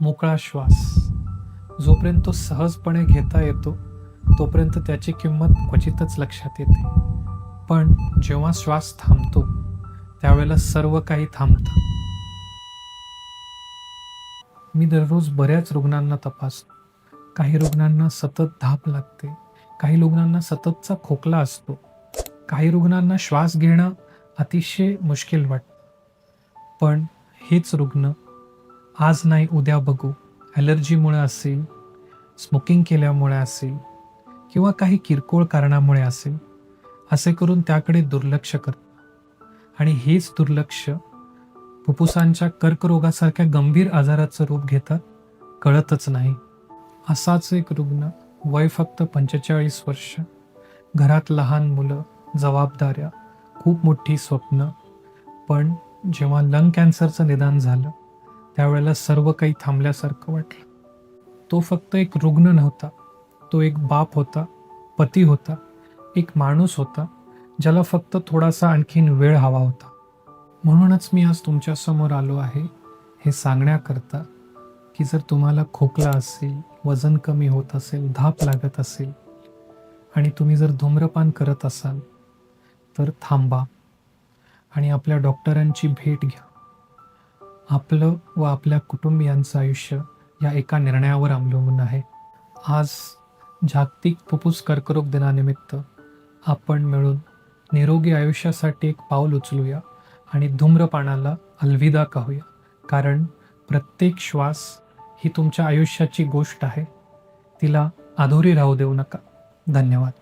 मोकळा श्वास. जोपर्यंत तो सहजपणे घेता येतो तोपर्यंत त्याची किंमत क्वचितच लक्षात येते. पण जेव्हा श्वास थांबतो त्यावेळेला सर्व काही थांबतं. मी दररोज बऱ्याच रुग्णांना तपासतो. काही रुग्णांना सतत धाप लागते. काही रुग्णांना सततचा खोकला असतो. काही रुग्णांना श्वास घेणं अतिशय मुश्किल वाटतं. पण हेच रुग्ण आज नाही उद्या बघू. ॲलर्जीमुळे असेल स्मोकिंग केल्यामुळे असेल किंवा काही किरकोळ कारणामुळे असेल असे करून त्याकडे दुर्लक्ष करतात आणि हेच दुर्लक्ष फुफ्फुसांच्या कर्करोगासारख्या गंभीर आजाराचं रूप घेतात कळतच नाही. असाच एक रुग्ण वय फक्त पंचेचाळीस वर्ष घरात लहान मुलं जबाबदाऱ्या खूप मोठी स्वप्न. पण जेव्हा लंग कॅन्सरचं निदान झालं त्यावेळेला सर्व काही थांबल्यासारखं वाटलं. तो फक्त एक रुग्ण नव्हता. तो एक बाप होता पती होता एक माणूस होता ज्याला फक्त थोडासा आणखीन वेळ हवा होता. म्हणूनच मी आज तुमच्यासमोर आलो आहे हे सांगण्याकरता की जर तुम्हाला खोकला असेल वजन कमी होत असेल धाप लागत असेल आणि तुम्ही जर धूम्रपान करत असाल तर थांबा आणि आपल्या डॉक्टरांची भेट घ्या. आपलं व आपल्या कुटुंबियांचं आयुष्य या एका निर्णयावर अवलंबून आहे. आज जागतिक फुफ्फुस कर्करोग दिनानिमित्त आपण मिळून निरोगी आयुष्यासाठी एक पाऊल उचलूया आणि धूम्रपानाला अलविदा कहूया कारण प्रत्येक श्वास ही तुमच्या आयुष्याची गोष्ट आहे. तिला अधुरी राहू देऊ नका. धन्यवाद.